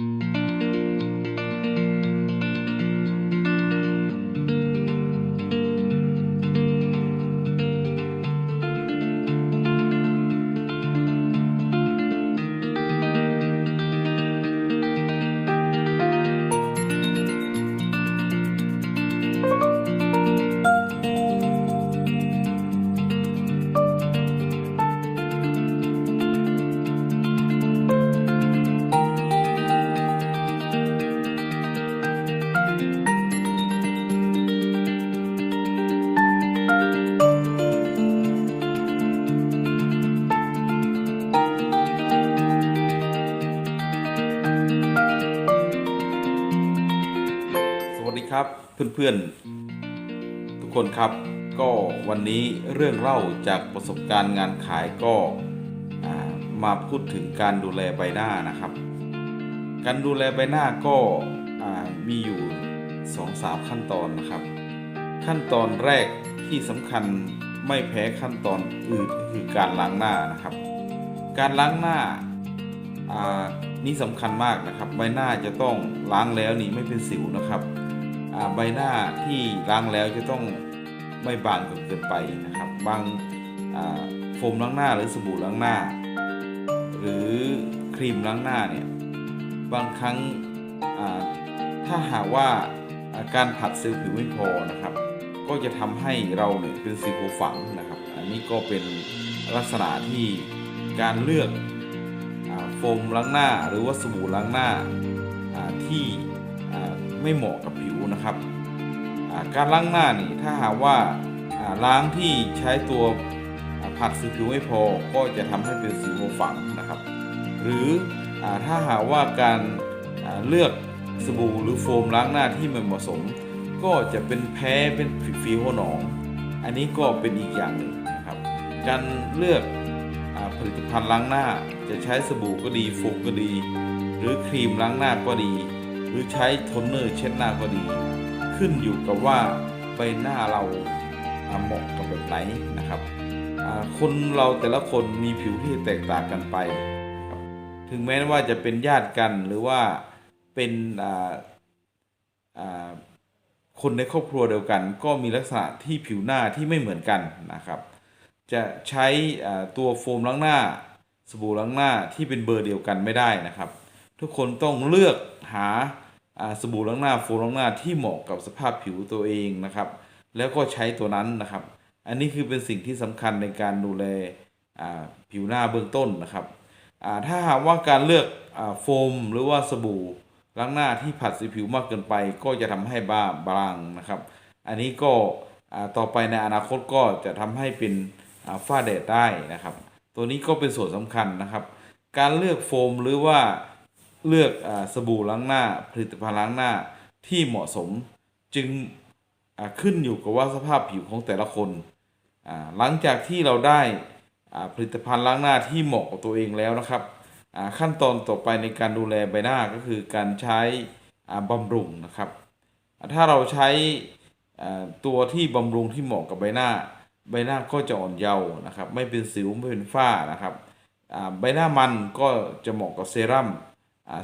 ส วัสดีครับเพื่อนๆ ทุกคนครับก็วันนี้เรื่องเล่าจากประสบการณ์งานขายก็มาพูดถึงการดูแลใบหน้านะครับ การดูแลใบหน้าก็มีอยู่2อสามขั้นตอนนะครับ ขั้นตอนแรกที่สำคัญไม่แพ้ขั้นตอนอื่นก็คือการล้างหน้านะครับ การล้างหน้านี่สำคัญมากนะครับ ใบหน้าจะต้องล้างแล้วนี่ไม่เป็นสิวนะครับ ใบหน้าที่ล้างแล้วจะต้องไม่บางจนเกินไปนะครับ บางโฟมล้างหน้าหรือสบู่ล้างหน้า หรือครีมล้างหน้าเนี่ยบางครั้งถ้าหากว่าการผัดเซลล์ผิวไม่พอนะครับ ก็จะทำให้เราเนี่ยเป็นสิวฝังนะครับ อันนี้ก็เป็นลักษณะที่การเลือกโฟมล้างหน้า หรือว่าสบู่ล้างหน้าที่ไม่เหมาะกับผิว นะครับ การล้างหน้านี่ถ้าหากว่าล้างที่ใช้ตัวผัดสีผิวไม่พอก็จะทำให้เป็นสิวฝังนะครับ หรืออถ้าหากว่าการเลือกสบู่หรือโฟมล้างหน้าที่ไม่เหมาะสม ก็จะเป็นแพ้เป็นฝีหัวหนอง อันนี้ก็เป็นอีกอย่างหนึ่งนะครับ การเลือกอผลิตภัณฑ์ล้างหน้าจะใช้สบู่ก็ดีโฟมก็ดี หรือครีมล้างหน้าก็ดี หรือใช้โทนเนอร์เช็ดหน้าก็ดี ขึ้นอยู่กับว่าใบหน้าเราอ่าเหมาะกับแบบไหนนะครับคนเราแต่ละคนมีผิวที่แตกต่างกันไป ถึงแม้ว่าจะเป็นญาติกันหรือว่าเป็นคนในครอบครัวเดียวกัน ก็มีลักษณะที่ผิวหน้าที่ไม่เหมือนกันนะครับ จะใช้ตัวโฟมล้างหน้า สบู่ล้างหน้าที่เป็นเบอร์เดียวกันไม่ได้นะครับ ทุกคนต้องเลือกหา สบู่ล้างหน้าโฟมล้างหน้าที่เหมาะกับสภาพผิวตัวเองนะครับ แล้วก็ใช้ตัวนั้นนะครับ อันนี้คือเป็นสิ่งที่สำคัญในการดูแลผิวหน้าเบื้องต้นนะครับถ้าหากว่าการเลือกอโฟมหรือว่าสบู่ล้างหน้าที่ผัดสีผิวมากเกินไป ก็จะทำให้บ้าบางนะครับ อันนี้ก็ต่อไปในอนาคตก็จะทำให้เป็นฝ้าแดดได้นะครับ ตัวนี้ก็เป็นส่วนสำคัญนะครับ การเลือกโฟมหรือว่า เลือกอสบู่ล้างหน้า ผลิตภัณฑ์ล้างหน้าที่เหมาะสมจึงขึ้นอยู่กับว่าสภาพผิวของแต่ละคนหลังจากที่เราได้ผลิตภัณฑ์ล้างหน้าที่เหมาะกับตัวเองแล้วนะครับ ขั้นตอนต่อไปในการดูแลใบหน้าก็คือการใช้บำรุงนะครับ ถ้าเราใช้ตัวที่บำรุงที่เหมาะกับใบหน้า ใบหน้าก็จะอ่อนเยาว์นะครับ ไม่เป็นสิวไม่เป็นฝ้านะครับใบหน้ามันก็จะเหมาะกับเซรั่ม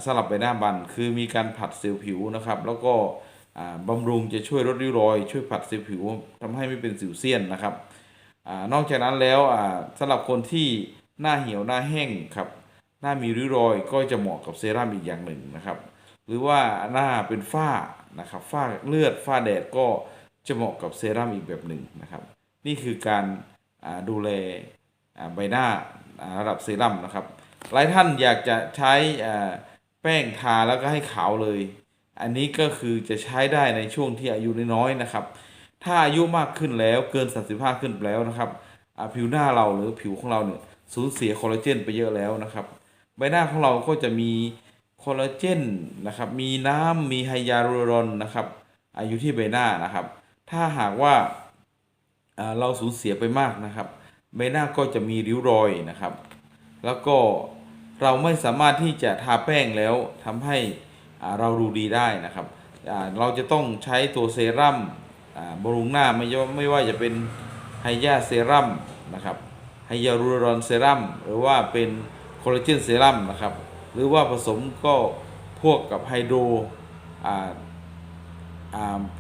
สำหรับใบหน้ามันคือมีการผัดเซลล์ผิวนะครับ แล้วก็บำรุงจะช่วยลดริ้วรอย ช่วยผัดเซลล์ผิวทำให้ไม่เป็นสิวเซียนนะครับอนอกจากนั้นแล้วสำหรับคนที่หน้าเหี่ยวหน้าแห้งครับหน้ามีริ้วรอยก็จะเหมาะกับเซรั่มอีกอย่างหนึ่งนะครับ หรือว่าหน้าเป็นฝ้านะครับฝ้าเลือดฝ้าแดดก็จะเหมาะกับเซรั่มอีกแบบหนึ่งนะครับ นี่คือการดูแลใบหน้าระดับเซรั่มนะครับ หลายท่านอยากจะใช้ ป้งทาแล้วก็ให้ขาวเลย อันนี้ก็คือจะใช้ได้ในช่วงที่อายุน้อยๆนะครับ ถ้าอายุมากขึ้นแล้วเกิน 35 ขึ้นแล้วนะครับผิวหน้าเราหรือผิวของเราเนี่ยสูญเสียคอลลาเจนไปเยอะแล้วนะครับ ใบหน้าของเราก็จะมีคอลลาเจนนะครับ มีน้ำมีไฮยาลูรอนนะครับอายุที่ใบหน้านะครับ ถ้าหากว่าเราสูญเสียไปมากนะครับ ใบหน้าก็จะมีริ้วรอยนะครับ แล้วก็ เราไม่สามารถที่จะทาแป้งแล้วทำให้เราดูดีได้นะครับเราจะต้องใช้ตัวเซรั่มบำรุงหน้าไม่ไม่ว่าจะเป็นไฮยาเซรั่มนะครับไฮยาลูรอนเซรั่มหรือว่าเป็นคอลลาเจนเซรั่มนะครับหรือว่าผสมก็พวกกับไฮโดร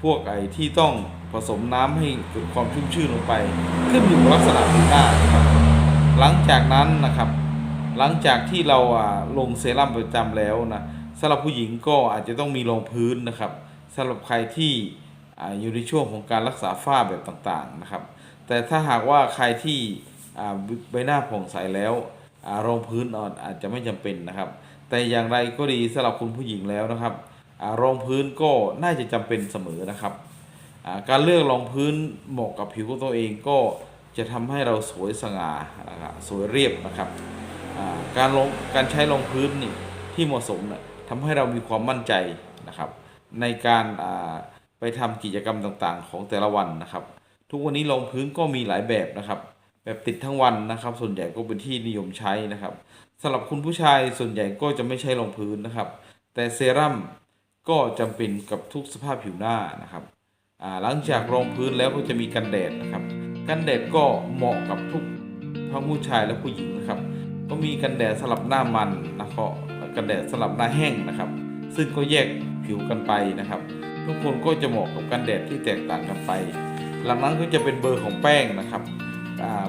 พวกไอที่ต้องผสมน้ำให้เกิดความชุ่มชื่นลงไป ขึ้นอยู่กับลักษณะผิวหน้านะครับหลังจากนั้นนะครับ หลังจากที่เราลงเซรั่มประจำแล้วนะสำหรับผู้หญิงก็อาจจะต้องมีรองพื้นนะครับสำหรับใครที่อยู่ในช่วงของการรักษาฝ้าแบบต่างๆนะครับ แต่ถ้าหากว่าใครที่ใบหน้าผ่องใสแล้วรองพื้นอ่อนอาจจะไม่จำเป็นนะครับ แต่อย่างไรก็ดีสำหรับคุณผู้หญิงแล้วนะครับรองพื้นก็น่าจะจำเป็นเสมอนะครับการเลือกรองพื้นเหมาะกับผิวของตัวเองก็จะทำให้เราสวยสง่านะครับสวยเรียบนะครับ การลงการใช้รองพื้นนี่ที่เหมาะสมนะทำให้เรามีความมั่นใจนะครับ ในการไปทำกิจกรรมต่างๆ ของแต่ละวันนะครับ ทุกวันนี้รองพื้นก็มีหลายแบบนะครับ แบบติดทั้งวันนะครับ ส่วนใหญ่ก็เป็นที่นิยมใช้นะครับสำหรับคุณผู้ชายส่วนใหญ่ก็จะไม่ใช้รองพื้นนะครับ แต่เซรั่มก็จำเป็นกับทุกสภาพผิวหน้านะครับหลังจากรองพื้นแล้วก็จะมีกันแดดนะครับ กันแดดก็เหมาะกับทุกทั้งผู้ชายและผู้หญิงนะครับ ก็มีกันแดดสลับหน้ามันนะครับกันแดดสลับหน้าแห้งนะครับ ซึ่งก็แยกผิวกันไปนะครับ ทุกคนก็จะเหมาะกับกันแดดที่แตกต่างกันไป หลังนั้นก็จะเป็นเบอร์ของแป้งนะครับ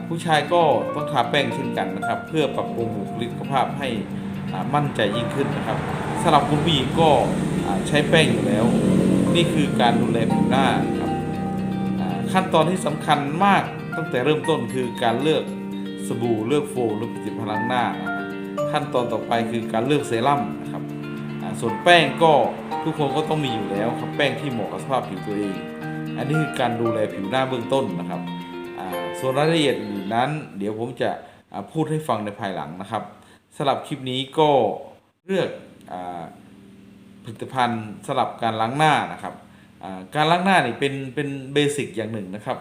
ผู้ชายก็ต้องทาแป้งเช่นกันนะครับ เพื่อปรับปรุงบุคลิกภาพให้มั่นใจยิ่งขึ้นนะครับสำหรับคุณผู้หญิงก็ใช้แป้งอยู่แล้ว นี่คือการดูแลผิวหน้าครับขั้นตอนที่สำคัญมากตั้งแต่เริ่มต้นคือการเลือก สบู่เลือกโฟมหรือผลิตภัณฑ์ล้างหน้านะครับขั้นตอนต่อไปคือการเลือกเซรั่มนะครับส่วนแป้งก็ทุกคนก็ต้องมีอยู่แล้วครับแป้งที่เหมาะกับสภาพผิวตัวเอง อันนี้คือการดูแลผิวหน้าเบื้องต้นนะครับส่วนรายละเอียดอื่นนั้น เดี๋ยวผมจะพูดให้ฟังในภายหลังนะครับสำหรับคลิปนี้ก็เลือกอผลิตภัณฑ์สลับการล้างหน้านะครับการล้างหน้านี่เป็นเป็นเบสิกอย่างหนึ่งนะครับ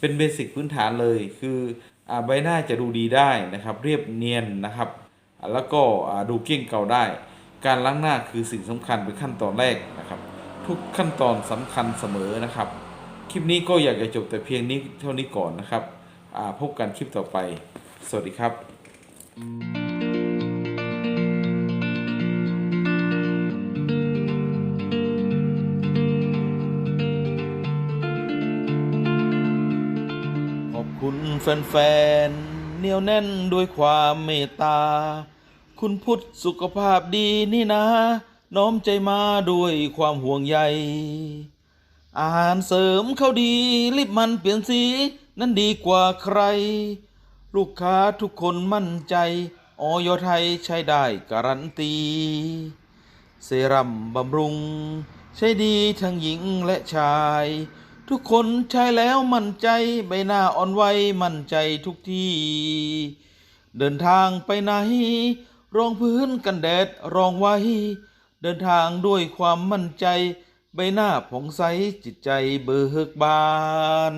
เป็นเบสิกพื้นฐานเลยคือ ใบหน้าจะดูดีได้นะครับ เรียบเนียนนะครับ แล้วก็ดูเกี้ยงเก่าได้ การล้างหน้าคือสิ่งสำคัญเป็นขั้นตอนแรกนะครับ ทุกขั้นตอนสำคัญเสมอนะครับ คลิปนี้ก็อยากจะจบแต่เพียงนี้เท่านี้ก่อนนะครับพบกันคลิปต่อไป สวัสดีครับขอ คุณแฟนๆเหนียวแน่นด้วยความเมตตา คุณพุทธสุขภาพดีนี่นะ น้อมใจมาด้วยความห่วงใย อาหารเสริมเขาดีรีบมันเปลี่ยนสี นั้นดีกว่าใคร ลูกค้าทุกคนมั่นใจ ออยไทยใช้ได้การันตี เซรั่มบำรุง ใช้ดีทั้งหญิงและชาย ทุกคนใช้แล้วมั่นใจใบหน้าอ่อนไหวมั่นใจทุกที่ เดินทางไปไหน รองพื้นกันแดดรองไว้ เดินทางด้วยความมั่นใจ ใบหน้าผ่องใสจิตใจเบิกบาน